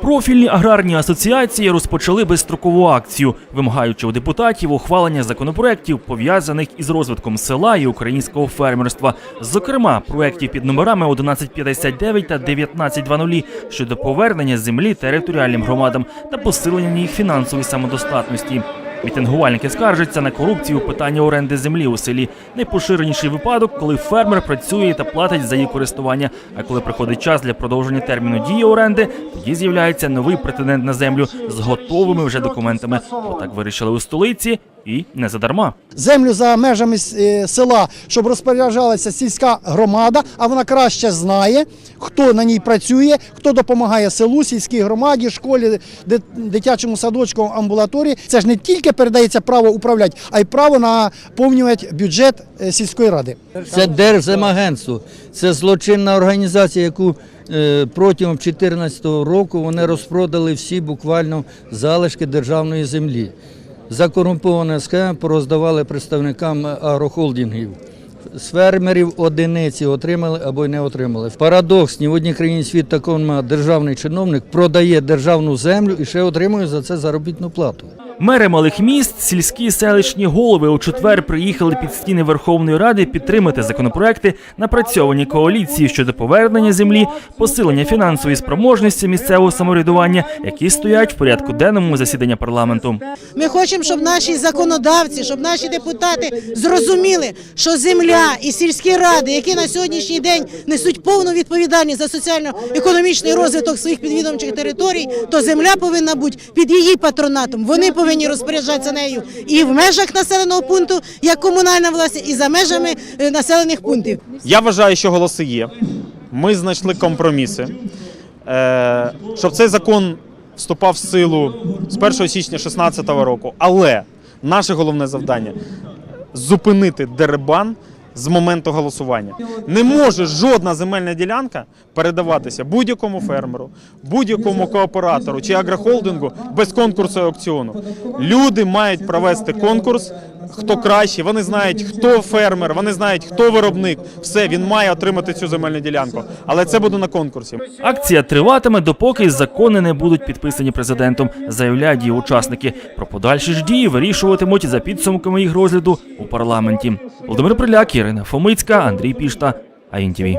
Профільні аграрні асоціації розпочали безстрокову акцію, вимагаючи у депутатів ухвалення законопроєктів, пов'язаних із розвитком села і українського фермерства. Зокрема, проєктів під номерами 1159 та 1920 щодо повернення землі територіальним громадам та посилення їх фінансової самодостатності. Мітингувальники скаржаться на корупцію у питанні оренди землі у селі. Найпоширеніший випадок, коли фермер працює та платить за її користування. А коли приходить час для продовження терміну дії оренди, тоді з'являється новий претендент на землю з готовими вже документами. Отак вирішили у столиці і не задарма. землю за межами е, села, щоб розпоряджалася сільська громада, а вона краще знає, хто на ній працює, хто допомагає селу, сільській громаді, школі, ди- дитячому садочку, амбулаторії. Це ж не тільки передається право управляти, а й право наповнювати бюджет е, сільської ради. Це Держземагентство, це злочинна організація, яку е, протягом 2014 року вони розпродали всі буквально залишки державної землі. Закорумпована схема пороздавали представникам агрохолдингів. З фермерів одиниці отримали або й не отримали. Парадокс, ні в одній країні світ такого. Державний чиновник продає державну землю і ще отримує за це заробітну плату. Мери малих міст, сільські селищні голови у четвер приїхали під стіни Верховної Ради підтримати законопроекти, напрацьовані коаліції щодо повернення землі, посилення фінансової спроможності місцевого самоврядування, які стоять в порядку денному засідання парламенту. Ми хочемо, щоб наші законодавці, щоб наші депутати зрозуміли, що земля і сільські ради, які на сьогоднішній день несуть повну відповідальність за соціально-економічний розвиток своїх підвідомчих територій, то земля повинна бути під її патронатом. Вони повинні розпоряджатися нею і в межах населеного пункту, як комунальна власність, і за межами е, населених пунктів. Я вважаю, що голоси є. Ми знайшли компроміси. Е, щоб цей закон вступав в силу з 1 січня 2016 року. Але наше головне завдання зупинити дерибан з моменту голосування. Не може жодна земельна ділянка передаватися будь-якому фермеру, будь-якому кооператору чи агрохолдингу без конкурсу аукціону. Люди мають провести конкурс. Хто краще, вони знають, хто фермер, вони знають, хто виробник. Все, він має отримати цю земельну ділянку. Але це буде на конкурсі. Акція триватиме, допоки закони не будуть підписані президентом, заявляють її учасники. Про подальші ж дії вирішуватимуть за підсумками їх розгляду у парламенті. Володимир Приляк, Ірина Фомицька, Андрій Пішта, АІНТІВІ.